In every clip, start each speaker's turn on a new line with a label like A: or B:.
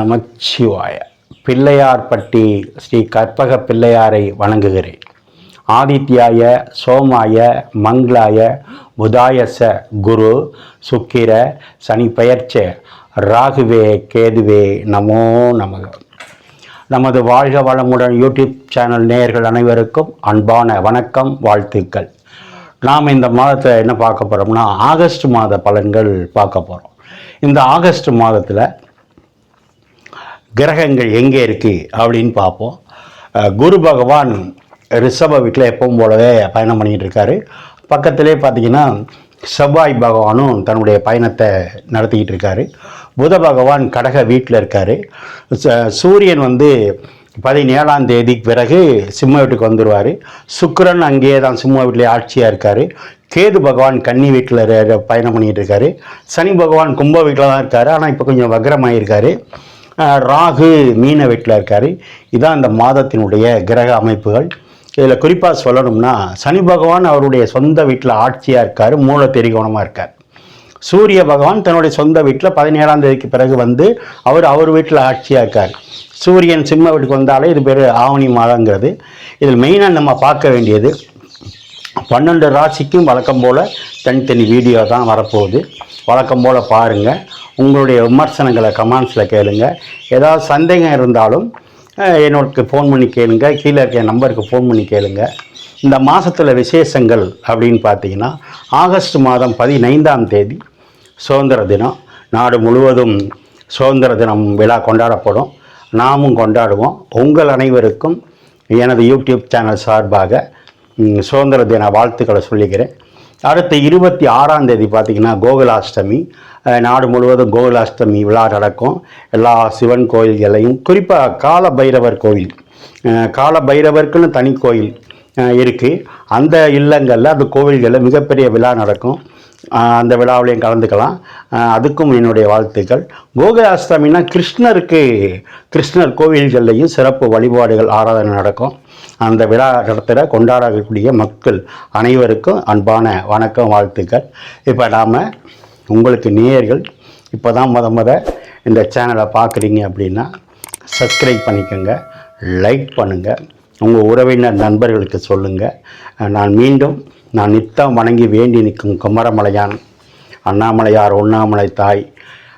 A: நமச்சிவாய. பிள்ளையார்பட்டி ஸ்ரீ கற்பக பிள்ளையாரை வணங்குகிறேன். ஆதித்யாய சோமாய மங்களாய புதாயச குரு சுக்கிர சனி பெயர்ச்ச ராகுவே கேதுவே நமோ நமக. நமது வாழ்க வளமுடன் யூடியூப் சேனல் நேயர்கள் அனைவருக்கும் அன்பான வணக்கம் வாழ்த்துக்கள். நாம் இந்த மாதத்தில் என்ன பார்க்க போகிறோம்னா ஆகஸ்ட் மாத பலன்கள் பார்க்க போகிறோம் இந்த ஆகஸ்ட் மாதத்தில் கிரகங்கள் எங்கே இருக்குது அப்படின்னு பார்ப்போம். குரு பகவான் ரிஷப வீட்டில் எப்பவும் போலவே பயணம் பண்ணிகிட்டு இருக்காரு. பக்கத்திலே பார்த்தீங்கன்னா செவ்வாய் பகவானும் தன்னுடைய பயணத்தை நடத்திக்கிட்டு இருக்காரு. புத பகவான் கடக வீட்டில் இருக்கார். சூரியன் வந்து பதினேழாம் தேதிக்கு பிறகு சிம்ம வீட்டுக்கு வந்துடுவார் சுக்கிரன் அங்கேயே தான் சிம்ம வீட்டிலே ஆட்சியாக இருக்கார். கேது பகவான் கன்னி வீட்டில் பயணம் பண்ணிகிட்டு இருக்காரு. சனி பகவான் கும்ப வீட்டில் தான் இருக்கார். ஆனால் இப்போ கொஞ்சம் வக்ரமாயிருக்காரு. ராகு மீன வீட்டில் இருக்கார். இதான் இந்த மாதத்தினுடைய கிரக அமைப்புகள். இதில் குறிப்பாக சொல்லணும்னா சனி பகவான் அவருடைய சொந்த வீட்டில் ஆட்சியாக இருக்கார் மூல திரிகோணமாக இருக்கார். சூரிய பகவான் தன்னுடைய சொந்த வீட்டில் பதினேழாம் தேதிக்கு பிறகு வந்து அவர் அவர் வீட்டில் ஆட்சியாக இருக்கார். சூரியன் சிம்ம வீட்டுக்கு வந்தாலே இது பேர் ஆவணி மாதங்கிறது. இதில் மெயினாக நம்ம பார்க்க வேண்டியது பன்னெண்டு ராசிக்கும் வழக்கம் போல் தனித்தனி வீடியோ தான் வரப்போகுது. வழக்கம் போல் பாருங்கள் உங்களுடைய விமர்சனங்களை கமெண்ட்ஸில் கேளுங்க. ஏதாவது சந்தேகம் இருந்தாலும் அஹ், என்னோடக்கு ஃபோன் பண்ணி கேளுங்க. கீழே இருக்க நம்பருக்கு ஃபோன் பண்ணி கேளுங்க. இந்த மாதத்தில் விசேஷங்கள் அப்படின்னு பார்த்தீங்கன்னா ஆகஸ்ட் மாதம் பதினைந்தாம் தேதி சுதந்திர தினம். நாடு முழுவதும் சுதந்திர தினம் விழா கொண்டாடப்படும். நாமும் கொண்டாடுவோம். உங்கள் அனைவருக்கும் எனது யூடியூப் சேனல் சார்பாக சுதந்திர தின வாழ்த்துக்களை சொல்லிக்கிறேன். அடுத்த இருபத்தி ஆறாம் தேதி பார்த்திங்கன்னா கோகுலாஷ்டமி. நாடு முழுவதும் கோகுலாஷ்டமி விழா நடக்கும். எல்லா சிவன் கோயில்களையும் குறிப்பாக கால பைரவர் கோயில் கால பைரவருக்குன்னு தனி கோயில் இருக்குது அந்த இல்லங்களில் அந்த கோவில்களில் மிகப்பெரிய விழா நடக்கும். அந்த விழாவிலையும் கலந்துக்கலாம். அதுக்கும் என்னுடைய வாழ்த்துக்கள். கோகுலாஷ்டமினா கிருஷ்ணருக்கு கிருஷ்ணர் கோவில்கள்லையும் சிறப்பு வழிபாடுகள் ஆராதனை நடக்கும். அந்த விழா நடத்துகிற கொண்டாடக்கூடிய மக்கள் அனைவருக்கும் அன்பான வணக்கம் வாழ்த்துக்கள். இப்போ நாம் உங்களுக்கு நேயர்கள் இப்போ தான் முத முத இந்த சேனலை பார்க்குறீங்க அப்படின்னா சப்ஸ்கிரைப் பண்ணிக்கோங்க லைக் பண்ணுங்கள் உங்கள் உறவினர் நண்பர்களுக்கு சொல்லுங்கள் நான் மீண்டும் நான் நித்தம் வணங்கி வேண்டி நிற்கும் குமரமலையான் அண்ணாமலையார் உண்ணாமலை தாய்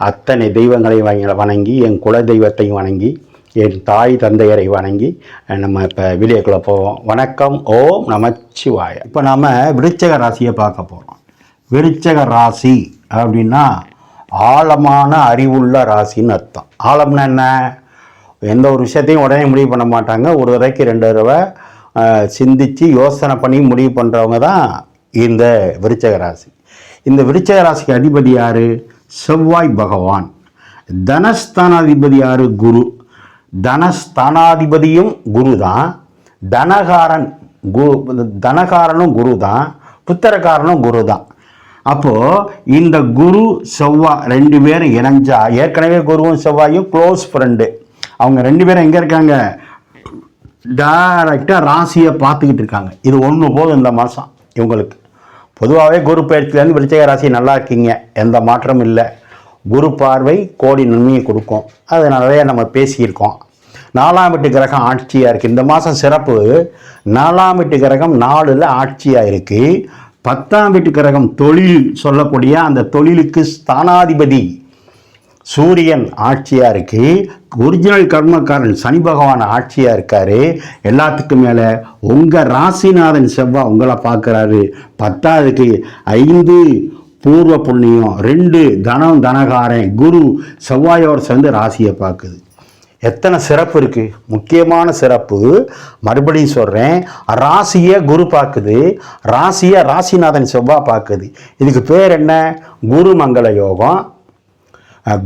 A: அத்தனை தெய்வங்களை வணங்கி- வணங்கி என் குல தெய்வத்தையும் வணங்கி என் தாய் தந்தையரை வணங்கி நம்ம இப்போ வீடியோக்குள்ளே போவோம். வணக்கம் ஓம் நமச்சிவாய. இப்போ நாம் விருச்சக ராசியை பார்க்க போகிறோம் விருச்சக ராசி அப்படின்னா ஆழமான அறிவுள்ள ராசின்னு அர்த்தம். ஆழம்னா என்ன? எந்த ஒரு விஷயத்தையும் உடனே முடிவு பண்ண மாட்டாங்க. ஒரு தடவைக்கு ரெண்டு தடவை சிந்தித்து சிந்திச்சு யோசனை பண்ணி முடிவு பண்ணுறவங்க தான் இந்த விருச்சக ராசி. இந்த விருச்சக ராசிக்கு அதிபதி யார்? செவ்வாய் பகவான். தனஸ்தானாதிபதி யார்? குரு. தனஸ்தானாதிபதியும் குரு தான் தனகாரன் குரு தனகாரனும் குரு தான் புத்திரக்காரனும் குரு தான் அப்போது இந்த குரு செவ்வாய் ரெண்டு பேரும் இணைஞ்சா ஏற்கனவே குருவும் செவ்வாயும் க்ளோஸ் ஃப்ரெண்டு அவங்க ரெண்டு பேரும் எங்கே இருக்காங்க? டைரக்டாக ராசியை பார்த்துக்கிட்டு இருக்காங்க. இது ஒன்று போதும் இந்த மாதம் இவங்களுக்கு. பொதுவாகவே குரு பயிற்சியிலேருந்து விருச்சக ராசி நல்லா இருக்கீங்க. எந்த மாற்றமும் இல்லை. குரு பார்வை கோடி நன்மையை கொடுக்கும். அது நிறைய நம்ம பேசியிருக்கோம். நாலாம் வீட்டு கிரகம் ஆட்சியாக இருக்குது இந்த மாதம் சிறப்பு. நாலாம் வீட்டு கிரகம் நாலில் ஆட்சியாக இருக்குது பத்தாம் வீட்டு கிரகம் தொழில் சொல்லக்கூடிய அந்த தொழிலுக்கு ஸ்தானாதிபதி சூரியன் ஆட்சியாக இருக்குது ஒரிஜினல் கர்மக்காரன் சனி பகவான் ஆட்சியாக இருக்கார். எல்லாத்துக்கும் மேலே உங்கள் ராசிநாதன் செவ்வாய் உங்களை பார்க்குறாரு. பத்தாவதுக்கு ஐந்து பூர்வ புண்ணியம் ரெண்டு தனம் தனகாரன் குரு செவ்வாயோட சேர்ந்து ராசியை பார்க்குது. எத்தனை சிறப்பு இருக்குது முக்கியமான சிறப்பு மறுபடியும் சொல்கிறேன் ராசியை குரு பார்க்குது ராசியை ராசிநாதன் செவ்வாய் பார்க்குது. இதுக்கு பேர் என்ன? குரு மங்கள யோகம்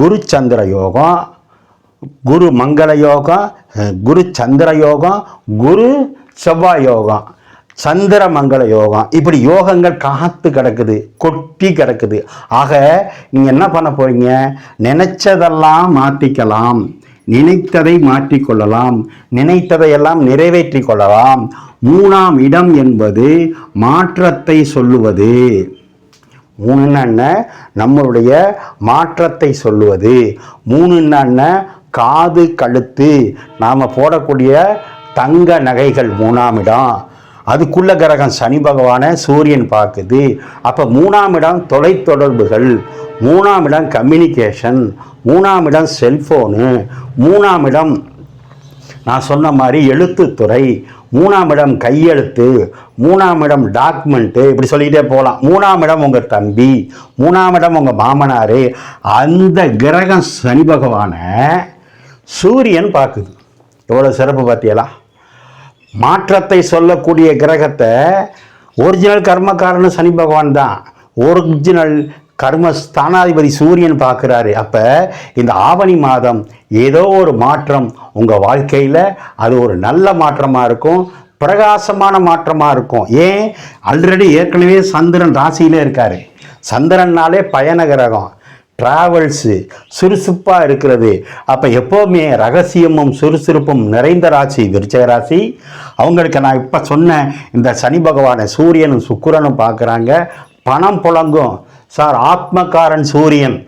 A: குரு சந்திர யோகம் குரு மங்கள யோகம் குரு சந்திர யோகம் குரு செவ்வாய் யோகம். சந்திர மங்கள யோகம் இப்படி யோகங்கள் காத்து கிடக்குது கொட்டி கிடக்குது. ஆக நீங்கள் என்ன பண்ண போறீங்க? நினைச்சதெல்லாம் மாற்றிக்கலாம். நினைத்ததை மாற்றிக்கொள்ளலாம். நினைத்ததையெல்லாம் நிறைவேற்றிக் கொள்ளலாம். மூணாம் இடம் என்பது மாற்றத்தை சொல்லுவது. மூணுன்னு நம்மளுடைய மாற்றத்தை சொல்லுவது. மூணுன்னு காது கழுத்து. நாம் போடக்கூடிய தங்க நகைகள் மூணாம் இடம். அதுக்குள்ள கிரகம் சனி பகவானை சூரியன் பார்க்குது. அப்போ மூணாம் இடம் தொலைத்தொடர்புகள் மூணாம் இடம் கம்யூனிகேஷன் மூணாம் இடம் செல்ஃபோனு மூணாம் இடம் நான் சொன்ன மாதிரி எழுத்துத்துறை மூணாம் இடம் கையெழுத்து மூணாம் இடம் டாக்குமெண்ட்டு இப்படி சொல்லிக்கிட்டே போகலாம். மூணாம் இடம் உங்கள் தம்பி மூணாம் இடம் உங்கள் மாமனார். அந்த கிரகம் சனி பகவானை சூரியன் பார்க்குது. எவ்வளோ சிறப்பு பார்த்தியலா மாற்றத்தை சொல்லக்கூடிய கிரகத்தை ஒரிஜினல் கர்மக்காரன் சனி பகவான் தான். ஒரிஜினல் கர்ம ஸ்தானாதிபதி சூரியன் பார்க்குறாரு. அப்போ இந்த ஆவணி மாதம் ஏதோ ஒரு மாற்றம் உங்கள் வாழ்க்கையில் அது ஒரு நல்ல மாற்றமாக இருக்கும் பிரகாசமான மாற்றமாக இருக்கும். ஏன்? ஆல்ரெடி ஏற்கனவே சந்திரன் ராசியிலே இருக்காரு. சந்திரன்னாலே பயண கிரகம். ட்ராவல்ஸு சுறுசுறுப்பாக இருக்கிறது. அப்போ எப்போவுமே ரகசியமும் சுறுசுறுப்பும் நிறைந்த ராசி விருச்சக ராசி. அவங்களுக்கு நான் இப்போ சொன்ன இந்த சனி பகவானை சூரியனும் சுக்கிரனும் பார்க்குறாங்க. பணம் புழங்கும். சார் ஆத்மக்காரன் சூரியன்.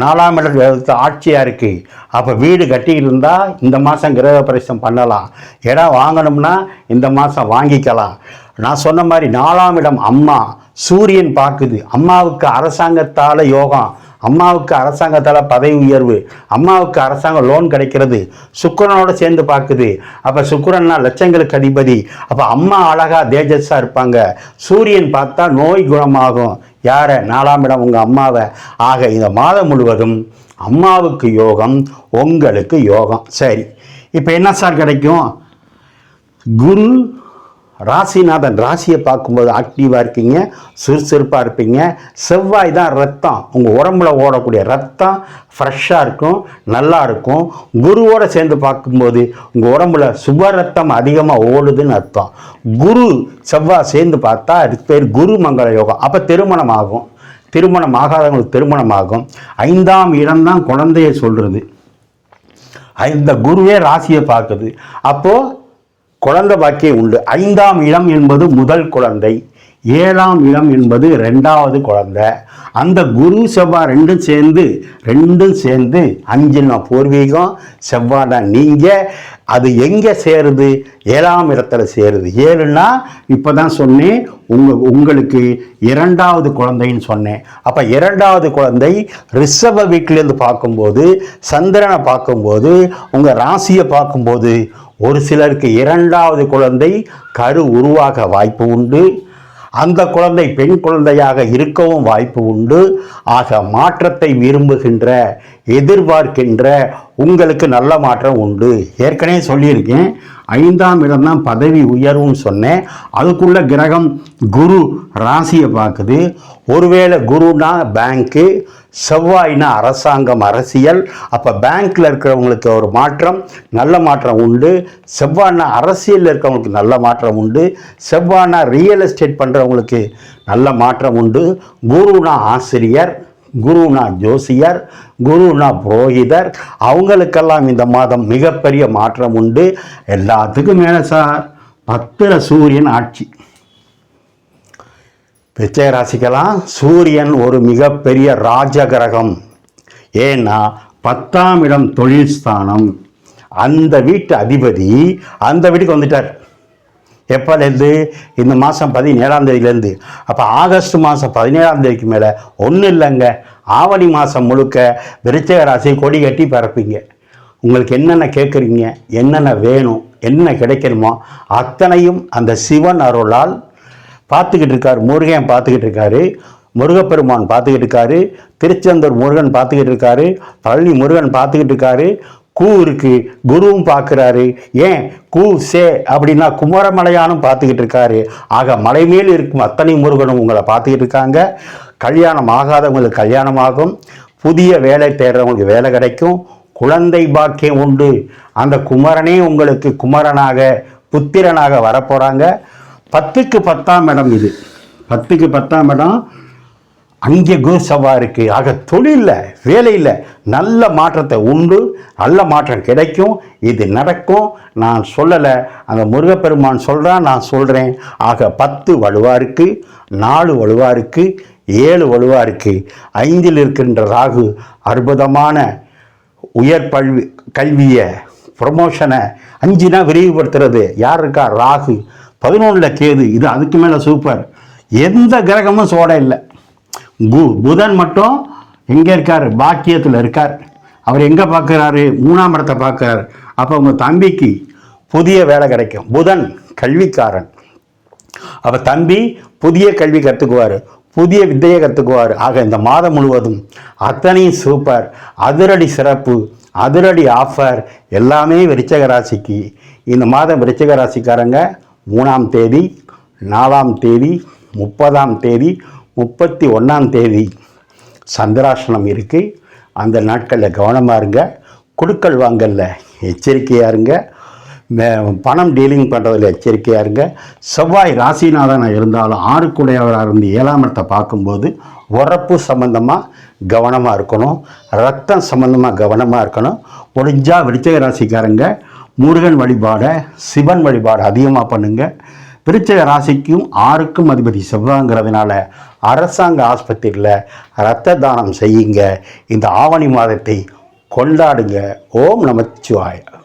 A: நாலாம் இடத்து ஆட்சியாக இருக்குது அப்போ வீடு கட்டிக்கிட்டு இருந்தால் இந்த மாதம் கிரக பிரவேசம் பண்ணலாம். இடம் வாங்கணும்னா இந்த மாதம் வாங்கிக்கலாம். நான் சொன்ன மாதிரி நாலாம் இடம் அம்மா. சூரியன் பார்க்குது. அம்மாவுக்கு அரசாங்கத்தால் யோகம். அம்மாவுக்கு அரசாங்கத்தால் பதவி உயர்வு அம்மாவுக்கு அரசாங்கம் லோன் கிடைக்கிறது சுக்கரனோட சேர்ந்து பார்க்குது. அப்போ சுக்கரன்னா லட்சங்களுக்கு அதிபதி. அப்போ அம்மா அழகாக தேஜஸாக இருப்பாங்க. சூரியன் பார்த்தா நோய் குணமாகும். யாரை? நாலாம் இடம் உங்கள் அம்மாவை. ஆக இந்த மாதம் முழுவதும் அம்மாவுக்கு யோகம் உங்களுக்கு யோகம். சரி. இப்போ என்ன சார் கிடைக்கும்? குரு ராசிநாதன் ராசியை பார்க்கும்போது ஆக்டிவாக இருக்கீங்க சுறுசுறுப்பாக இருப்பீங்க. செவ்வாய் தான் ரத்தம். உங்கள் உடம்புல ஓடக்கூடிய ரத்தம் ஃப்ரெஷ்ஷாக இருக்கும் நல்லா இருக்கும். சேர்ந்து பார்க்கும்போது உங்கள் உடம்புல சுப ரத்தம் அதிகமாக ஓடுதுன்னு அர்த்தம். குரு செவ்வாய் சேர்ந்து பார்த்தா அதுக்கு பேர் குரு மங்கள யோகம். அப்போ திருமணம் ஆகும். திருமணம் ஆகாதவங்களுக்கு திருமணம் ஆகும். ஐந்தாம் இடம்தான் குழந்தைய சொல்கிறது இந்த குருவே ராசியை பார்க்குது. அப்போது குழந்தை பாக்கியம் உண்டு. ஐந்தாம் இடம் என்பது முதல் குழந்தை ஏழாம் இடம் என்பது ரெண்டாவது குழந்தை. அந்த குரு செவ்வாய் ரெண்டும் சேர்ந்து ரெண்டும் சேர்ந்து அஞ்சுனா பூர்வீகம் செவ்வாய் நீங்கள் அது எங்கே சேருது? ஏழாம் இடத்துல சேருது. ஏழுன்னா இப்போ தான் சொன்னேன் உங்கள் உங்களுக்கு இரண்டாவது குழந்தைன்னு சொன்னேன். அப்போ இரண்டாவது குழந்தை ரிஷப வீட்டிலேருந்து பார்க்கும்போது சந்திரனை பார்க்கும்போது உங்கள் ராசியை பார்க்கும்போது ஒரு சிலருக்கு இரண்டாவது குழந்தை கரு உருவாக வாய்ப்பு உண்டு. அந்த குழந்தை பெண் குழந்தையாக இருக்கவும் வாய்ப்பு உண்டு. ஆக மாற்றத்தை விரும்புகின்ற எதிர்பார்க்கின்ற உங்களுக்கு நல்ல மாற்றம் உண்டு. ஏற்கனவே சொல்லியிருக்கேன். ஐந்தாம் இடம் தான் பதவி உயர்வுன்னு சொன்னேன். அதுக்குள்ள கிரகம் குரு ராசியை பார்க்குது. ஒருவேளை குருனா பேங்க்கு செவ்வாய்னா அரசாங்கம் அரசியல். அப்போ பேங்க்கில் இருக்கிறவங்களுக்கு ஒரு மாற்றம் நல்ல மாற்றம் உண்டு. செவ்வாய்னா அரசியலில் இருக்கிறவங்களுக்கு நல்ல மாற்றம் உண்டு. செவ்வாய்னா ரியல் எஸ்டேட் பண்ணுறவங்களுக்கு நல்ல மாற்றம் உண்டு. குருனா ஆசிரியர் குருனா ஜோசியர் குருனா புரோகிதர் அவங்களுக்கெல்லாம் இந்த மாதம் மிகப்பெரிய மாற்றம் உண்டு. எல்லாத்துக்கும் மேலே சார் பத்திர சூரியன் ஆட்சி. பிச்சை ராசிக்கெல்லாம் சூரியன் ஒரு மிகப்பெரிய ராஜ கிரகம் ஏன்னா பத்தாம் இடம் தொழில் ஸ்தானம். அந்த வீட்டு அதிபதி அந்த வீட்டுக்கு வந்துட்டார். எப்போலேருந்து? இந்த மாதம் பதினேழாம் தேதியிலேருந்து. அப்போ ஆகஸ்ட் மாதம் பதினேழாம் தேதிக்கு மேலே ஒன்றும் இல்லைங்க. ஆவணி மாதம் முழுக்க விருச்சக ராசி கொடி கட்டி பறப்பீங்க. உங்களுக்கு என்னென்ன கேட்குறீங்க? என்னென்ன வேணும்? என்ன கிடைக்கணுமோ அத்தனையும் அந்த சிவன் அருளால் பார்த்துக்கிட்டு இருக்கார். முருகன் பார்த்துக்கிட்டு இருக்காரு. முருகப்பெருமான் பார்த்துக்கிட்டு இருக்காரு. திருச்செந்தூர் முருகன் பார்த்துக்கிட்டு இருக்காரு. பழனி முருகன் பார்த்துக்கிட்டு இருக்காரு. கூ இருக்கு குருவும் பார்க்குறாரு. ஏன்? கூ சே அப்படின்னா குமரமலையானும் பார்த்துக்கிட்டு இருக்காரு. ஆக மலை மேல் இருக்கும் அத்தனை முருகனும் உங்களை பார்த்துக்கிட்டு இருக்காங்க. கல்யாணம் ஆகாதவங்களுக்கு கல்யாணம் ஆகும் புதிய வேலை தேடுறவங்களுக்கு வேலை கிடைக்கும். குழந்தை பாக்கியம் உண்டு. அந்த குமரனே உங்களுக்கு குமரனாக புத்திரனாக வரப்போகிறாங்க பத்துக்கு பத்தாம் இடம் இது. பத்துக்கு பத்தாம் இடம் அங்கே குருசவா இருக்குது ஆக தொழிலில் வேலையில் நல்ல மாற்றத்தை உண்டு நல்ல மாற்றம் கிடைக்கும் இது நடக்கும். நான் சொல்லலை அந்த முருகப்பெருமான் சொல்கிறான் நான் சொல்கிறேன் ஆக பத்து வலுவாக இருக்குது நாலு வலுவாக இருக்குது ஏழு வலுவாக இருக்குது ஐந்தில் இருக்கின்ற ராகு அற்புதமான உயர் பல்வி கல்வியை ப்ரொமோஷனை அஞ்சுனா விரிவுபடுத்துறது. யார் இருக்கா? ராகு. பதினொன்றில் கேது. இது அதுக்கு மேலே சூப்பர் எந்த கிரகமும் சோட இல்லை. கு புதன் மட்டும் எங்கே இருக்கார்? பாக்கியத்தில் இருக்கார். அவர் எங்கே பார்க்குறாரு மூணாம் இடத்தை பார்க்குறாரு அப்போ உங்கள் தம்பிக்கு புதிய வேலை கிடைக்கும். புதன் கல்விக்காரன். அப்போ தம்பி புதிய கல்வி கற்றுக்குவார் புதிய வித்தையை கற்றுக்குவார் ஆக இந்த மாதம் முழுவதும் அத்தனையும் சூப்பர் அதிரடி சிறப்பு அதிரடி ஆஃபர் எல்லாமே விருச்சக ராசிக்கு. இந்த மாதம் விருச்சக ராசிக்காரங்க மூணாம் தேதி நாலாம் தேதி முப்பதாம் தேதி முப்பத்தி ஒன்றாம் தேதி சந்திராசனம் இருக்குது அந்த நாட்களில் கவனமாக இருங்க. கொடுக்கல் வாங்கலில் எச்சரிக்கையாக இருங்க. மே- பணம் டீலிங் பண்ணுறதில் எச்சரிக்கையாக இருங்க. செவ்வாய் ராசிநாதனாக இருந்தாலும் ஆறுக்குடையவராக இருந்து ஏழாம் இடத்தை பார்க்கும்போது உறப்பு சம்மந்தமாக கவனமாக இருக்கணும். ரத்தம் சம்மந்தமாக கவனமாக இருக்கணும். முடிஞ்சால் விருச்சிக ராசிக்காரங்க முருகன் வழிபாடை சிவன் வழிபாடு அதிகமாக பண்ணுங்கள் விருச்சக ராசிக்கும் ஆறுக்கும் அதிபதி செவ்வாங்கிறதுனால அரசாங்க ஆஸ்பத்திரியில் இரத்த தானம் செய்யுங்க. இந்த ஆவணி மாதத்தை கொண்டாடுங்க. ஓம் நமச்சிவாயா.